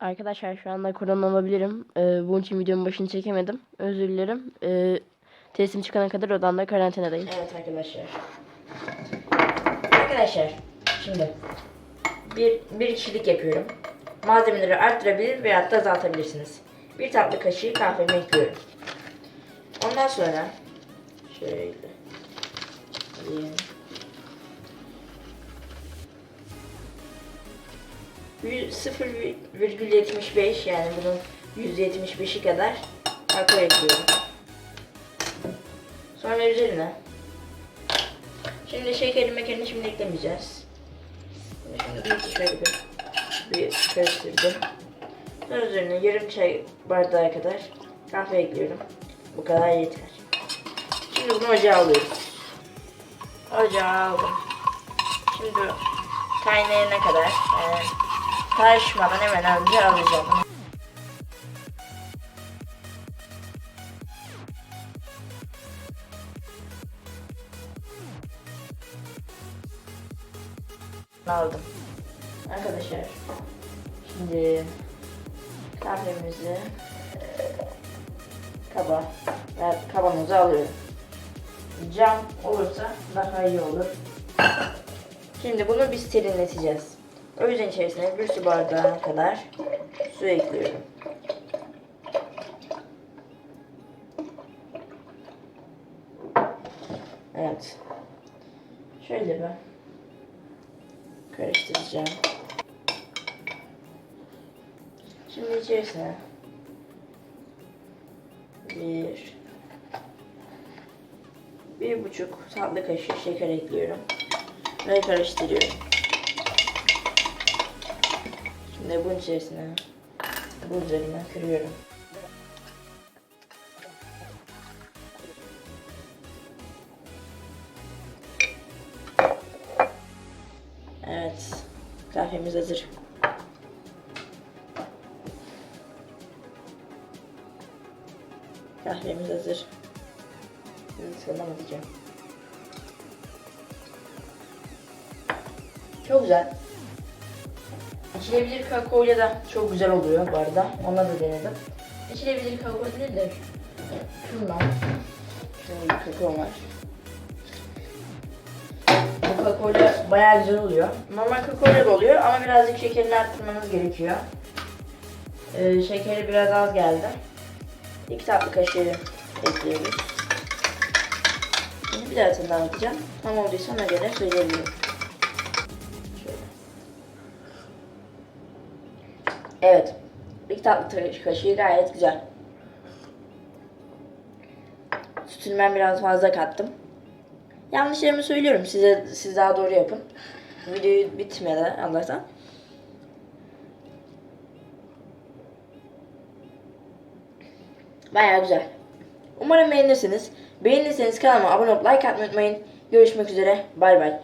Arkadaşlar şu anda korona olabilirim. Ee, bunun için videonun başını çekemedim. Özür dilerim. Ee, teslim çıkana kadar odamda karantinadayım. Evet arkadaşlar. Arkadaşlar şimdi bir, bir kişilik yapıyorum. Malzemeleri arttırabilir veya da azaltabilirsiniz. Bir tatlı kaşığı kahvemi ekliyorum. Ondan sonra şöyle alayım. 0,75 yani bunun %75'i kadar kakao ekliyorum. Sonra üzerine Şimdi şekeri mekerini şimdi eklemeyeceğiz. Şimdi şöyle bir, bir karıştırdım. Sonra üzerine yarım çay bardağı kadar kahve ekliyorum. Bu kadar yeter. Şimdi bunu ocağa alıyoruz. Ocağa aldım. Şimdi kaynayana kadar yani karışmadan hemen önce alacağım. Aldım. Arkadaşlar şimdi kahvemizi e, kaba ve kavanoza alıyorum. Cam olursa daha iyi olur. Şimdi bunu biz serinleteceğiz. O yüzden içerisine bir su bardağı kadar su ekliyorum. Evet. Şöyle bir karıştıracağım. Şimdi içerisine bir bir buçuk tatlı kaşığı şeker ekliyorum ve karıştırıyorum. Şimdi bunun içerisine bu üzerine kırıyorum. Evet. Kahvemiz hazır. Kahvemiz hazır. Sana atacağım. Çok güzel. İçilebilir kakaoyla da çok güzel oluyor bu arada. Ona da denedim. İçilebilir kakao değil de şundan. Şöyle bir kakao var. Bu kakaoyla bayağı güzel oluyor. Normal kakaoyla da oluyor ama birazcık şekerini arttırmanız gerekiyor. Ee, şekeri biraz az geldi. İki tatlı kaşığı ekliyoruz. Şimdi bir daha tadına bakacağım. Tam olduysa ona göre söyleyebilirim. Evet. İki tatlı kaşığı gayet güzel. Sütünü ben biraz fazla kattım. Yanlışlarımı söylüyorum. Size siz daha doğru yapın. Videoyu bitmeden Allah'tan. Bayağı güzel. Umarım beğenirsiniz. Beğenirseniz kanalıma abone olup like atmayı unutmayın. Görüşmek üzere. Bay bay.